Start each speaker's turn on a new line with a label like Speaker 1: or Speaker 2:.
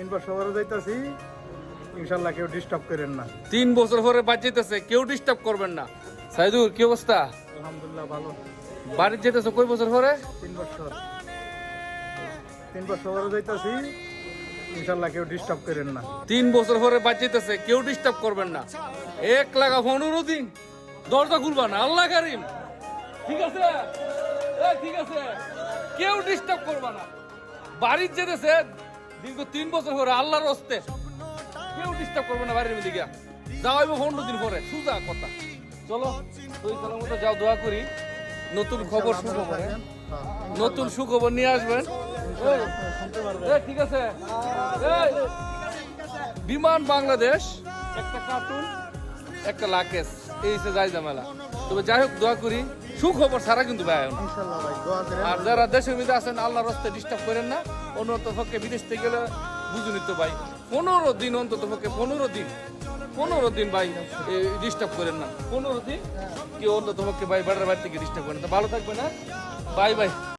Speaker 1: তিন বছর পরে যাইতাছি ইনশাল্লাহ কেউ ডিস্টার্ব করেন না।
Speaker 2: তিন বছর পরে বাঁচিতেছে কেউ ডিস্টার্ব করবেন না। সাইদুর কি অবস্থা?
Speaker 1: আলহামদুলিল্লাহ ভালো।
Speaker 2: বাড়ি যেতেছে কই বছর পরে?
Speaker 1: তিন বছর। তিন বছর পরে যাইতাছি ইনশাল্লাহ কেউ ডিস্টার্ব করেন না।
Speaker 2: তিন বছর পরে বাঁচিতেছে কেউ ডিস্টার্ব করবেন না। এক লাগা পনেরো দিন দরজা খুলবা না আল্লাহ কারিম। ঠিক আছে? ঠিক আছে? কেউ ডিস্টার্ব করবা না। বাড়ির যেতেছে দীর্ঘ তিন বছর পরে আল্লাহর হস্তে কেউ ডিস্টার্ব করবে না বাড়ির দিকে যাওয়াইবো পনেরো দিন পরে, সুজা কথা। চলো, তুই মতো যাও, দোয়া করি। নতুন খবর, সুখবর হ্যাঁ? নতুন সুখবর নিয়ে আসবেন। ঠিক আছে। বিমান বাংলাদেশ, একটা কার্টুন একটা লাকেশ এই হচ্ছে যাই জামেলা তবে যাই হোক, দোয়া করি। সুখবর ছাড়া কিন্তু ভাই আর যারা দেশের মধ্যে আছেন আল্লাহ রাস্তায় ডিস্টার্ব করেন না। অন্যত পক্ষে বিদেশ থেকে গেলে বুঝে নিতে ভাই পনেরো দিন অন্তত পক্ষে পনেরো দিন পনেরো দিন ভাই ডিস্টার্ব করেন না। পনেরো দিন কেউ অন্তত পক্ষে ভাই বাড়ির বাড়ি থেকে ডিস্টার্ব করেন তো ভালো থাকবে না বাই বাই।